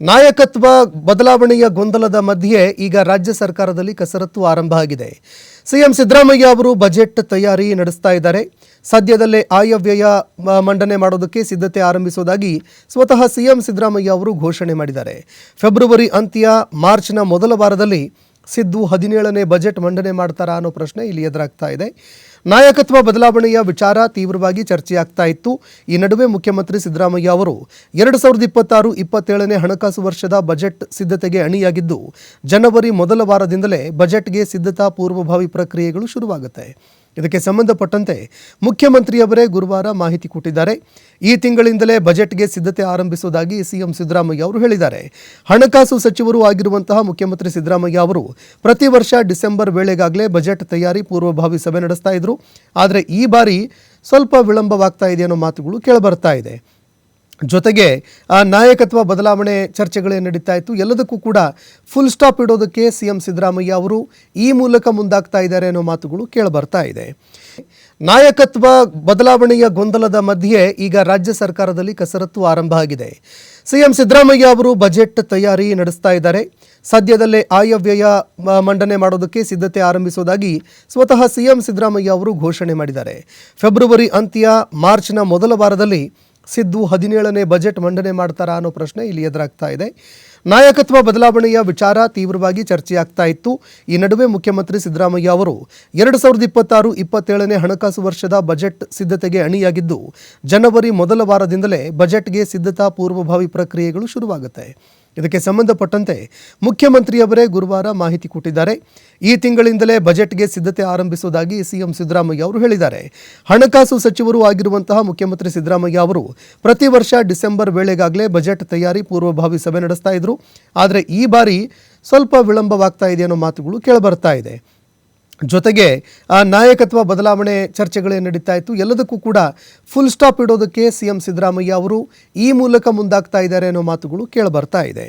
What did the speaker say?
ನಾಯಕತ್ವ ಬದಲಾವಣೆಯ ಗೊಂದಲದ ಮಧ್ಯೆ ಈಗ ರಾಜ್ಯ ಸರ್ಕಾರದಲ್ಲಿ ಕಸರತ್ತು ಆರಂಭ ಆಗಿದೆ. ಸಿಎಂ ಸಿದ್ದರಾಮಯ್ಯ ಅವರು ಬಜೆಟ್ ತಯಾರಿ ನಡೆಸ್ತಾ ಇದ್ದಾರೆ. ಸದ್ಯದಲ್ಲೇ ಆಯವ್ಯಯ ಮಂಡನೆ ಮಾಡೋದಕ್ಕೆ ಸಿದ್ಧತೆ ಆರಂಭಿಸುವುದಾಗಿ ಸ್ವತಃ ಸಿಎಂ ಸಿದ್ದರಾಮಯ್ಯ ಅವರು ಘೋಷಣೆ ಮಾಡಿದ್ದಾರೆ. ಫೆಬ್ರವರಿ ಅಂತ್ಯ ಮಾರ್ಚ್ನ ಮೊದಲ ವಾರದಲ್ಲಿ ಸಿದ್ದು ಹದಿನೇಳನೇ ಬಜೆಟ್ ಮಂಡನೆ ಮಾಡ್ತಾರಾ ಅನ್ನೋ ಪ್ರಶ್ನೆ ಇಲ್ಲಿ ಎದುರಾಗ್ತಾ ಇದೆ. ನಾಯಕತ್ವ ಬದಲಾವಣೆಯ ವಿಚಾರ ತೀವ್ರವಾಗಿ ಚರ್ಚೆಯಾಗ್ತಾ ಇತ್ತು. ಈ ನಡುವೆ ಮುಖ್ಯಮಂತ್ರಿ ಸಿದ್ದರಾಮಯ್ಯ ಅವರು ಎರಡು ಸಾವಿರದ ಇಪ್ಪತ್ತಾರು ಇಪ್ಪತ್ತೇಳನೇ ಹಣಕಾಸು ವರ್ಷದ ಬಜೆಟ್ ಸಿದ್ಧತೆಗೆ ಅಣಿಯಾಗಿದ್ದು, ಜನವರಿ ಮೊದಲ ವಾರದಿಂದಲೇ ಬಜೆಟ್ಗೆ ಸಿದ್ಧತಾ ಪೂರ್ವಭಾವಿ ಪ್ರಕ್ರಿಯೆಗಳು ಶುರುವಾಗುತ್ತೆ. ಇದಕ್ಕೆ ಸಂಬಂಧಪಟ್ಟಂತೆ ಮುಖ್ಯಮಂತ್ರಿಯವರೇ ಗುರುವಾರ ಮಾಹಿತಿ ಕೊಟ್ಟಿದ್ದಾರೆ. ಈ ತಿಂಗಳಿಂದಲೇ ಬಜೆಟ್ಗೆ ಸಿದ್ಧತೆ ಆರಂಭಿಸುವುದಾಗಿ ಸಿಎಂ ಸಿದ್ದರಾಮಯ್ಯ ಅವರು ಹೇಳಿದ್ದಾರೆ. ಹಣಕಾಸು ಸಚಿವರು ಆಗಿರುವಂತಹ ಮುಖ್ಯಮಂತ್ರಿ ಸಿದ್ದರಾಮಯ್ಯ ಅವರು ಪ್ರತಿ ವರ್ಷ ಡಿಸೆಂಬರ್ ವೇಳೆಗಾಗಲೇ ಬಜೆಟ್ ತಯಾರಿ ಪೂರ್ವಭಾವಿ ಸಭೆ ನಡೆಸ್ತಾ ಇದ್ರು. ಆದರೆ ಈ ಬಾರಿ ಸ್ವಲ್ಪ ವಿಳಂಬವಾಗ್ತಾ ಇದೆ ಅನ್ನೋ ಮಾತುಗಳು ಕೇಳಬರ್ತಾ ಇದೆ. ಜೊತೆಗೆ ಆ ನಾಯಕತ್ವ ಬದಲಾವಣೆ ಚರ್ಚೆಗಳೇ ನಡೀತಾ ಇತ್ತು. ಎಲ್ಲದಕ್ಕೂ ಕೂಡ ಫುಲ್ ಸ್ಟಾಪ್ ಇಡೋದಕ್ಕೆ ಸಿ ಎಂ ಸಿದ್ದರಾಮಯ್ಯ ಅವರು ಈ ಮೂಲಕ ಮುಂದಾಗ್ತಾ ಇದ್ದಾರೆ ಅನ್ನೋ ಮಾತುಗಳು ಕೇಳಬರ್ತಾ ಇದೆ. ನಾಯಕತ್ವ ಬದಲಾವಣೆಯ ಗೊಂದಲದ ಮಧ್ಯೆ ಈಗ ರಾಜ್ಯ ಸರ್ಕಾರದಲ್ಲಿ ಕಸರತ್ತು ಆರಂಭ ಆಗಿದೆ. ಸಿಎಂ ಸಿದ್ದರಾಮಯ್ಯ ಅವರು ಬಜೆಟ್ ತಯಾರಿ ನಡೆಸ್ತಾ ಇದ್ದಾರೆ. ಸದ್ಯದಲ್ಲೇ ಆಯವ್ಯಯ ಮಂಡನೆ ಮಾಡೋದಕ್ಕೆ ಸಿದ್ಧತೆ ಆರಂಭಿಸುವುದಾಗಿ ಸ್ವತಃ ಸಿಎಂ ಸಿದ್ದರಾಮಯ್ಯ ಅವರು ಘೋಷಣೆ ಮಾಡಿದ್ದಾರೆ. ಫೆಬ್ರವರಿ ಅಂತ್ಯ ಮಾರ್ಚ್ನ ಮೊದಲ ವಾರದಲ್ಲಿ ಸಿದ್ದು ಹದಿನೇಳನೇ ಬಜೆಟ್ ಮಂಡನೆ ಮಾಡ್ತಾರಾ ಅನ್ನೋ ಪ್ರಶ್ನೆ ಇಲ್ಲಿ ಎದುರಾಗ್ತಾ ಇದೆ. ನಾಯಕತ್ವ ಬದಲಾವಣೆಯ ವಿಚಾರ ತೀವ್ರವಾಗಿ ಚರ್ಚೆಯಾಗ್ತಾ ಇತ್ತು. ಈ ನಡುವೆ ಮುಖ್ಯಮಂತ್ರಿ ಸಿದ್ದರಾಮಯ್ಯ ಅವರು ಎರಡು ಸಾವಿರದ ಇಪ್ಪತ್ತಾರು ಇಪ್ಪತ್ತೇಳನೇ ಹಣಕಾಸು ವರ್ಷದ ಬಜೆಟ್ ಸಿದ್ಧತೆಗೆ ಅಣಿಯಾಗಿದ್ದು, ಜನವರಿ ಮೊದಲ ವಾರದಿಂದಲೇ ಬಜೆಟ್ಗೆ ಸಿದ್ಧತಾ ಪೂರ್ವಭಾವಿ ಪ್ರಕ್ರಿಯೆಗಳು ಶುರುವಾಗುತ್ತೆ. ಇದಕ್ಕೆ ಸಂಬಂಧಪಟ್ಟಂತೆ ಮುಖ್ಯಮಂತ್ರಿಯವರೇ ಗುರುವಾರ ಮಾಹಿತಿ ಕೊಟ್ಟಿದ್ದಾರೆ. ಈ ತಿಂಗಳಿಂದಲೇ ಬಜೆಟ್ಗೆ ಸಿದ್ಧತೆ ಆರಂಭಿಸುವುದಾಗಿ ಸಿಎಂ ಸಿದ್ದರಾಮಯ್ಯ ಅವರು ಹೇಳಿದ್ದಾರೆ. ಹಣಕಾಸು ಸಚಿವರು ಆಗಿರುವಂತಹ ಮುಖ್ಯಮಂತ್ರಿ ಸಿದ್ದರಾಮಯ್ಯ ಅವರು ಪ್ರತಿ ವರ್ಷ ಡಿಸೆಂಬರ್ ವೇಳೆಗಾಗಲೇ ಬಜೆಟ್ ತಯಾರಿ ಪೂರ್ವಭಾವಿ ಸಭೆ ನಡೆಸ್ತಾ ಇದ್ರು. ಆದರೆ ಈ ಬಾರಿ ಸ್ವಲ್ಪ ವಿಳಂಬವಾಗ್ತಾ ಇದೆ ಅನ್ನೋ ಮಾತುಗಳು ಕೇಳಬರ್ತಾ ಇದೆ. ಜೊತೆಗೆ ಆ ನಾಯಕತ್ವ ಬದಲಾವಣೆ ಚರ್ಚೆಗಳೇ ನಡೀತಾ ಇತ್ತು. ಎಲ್ಲದಕ್ಕೂ ಕೂಡ ಫುಲ್ ಸ್ಟಾಪ್ ಇಡೋದಕ್ಕೆ ಸಿಎಂ ಸಿದ್ದರಾಮಯ್ಯ ಅವರು ಈ ಮೂಲಕ ಮುಂದಾಗ್ತಾ ಇದ್ದಾರೆ ಅನ್ನೋ ಮಾತುಗಳು ಕೇಳಬರ್ತಾ ಇದೆ.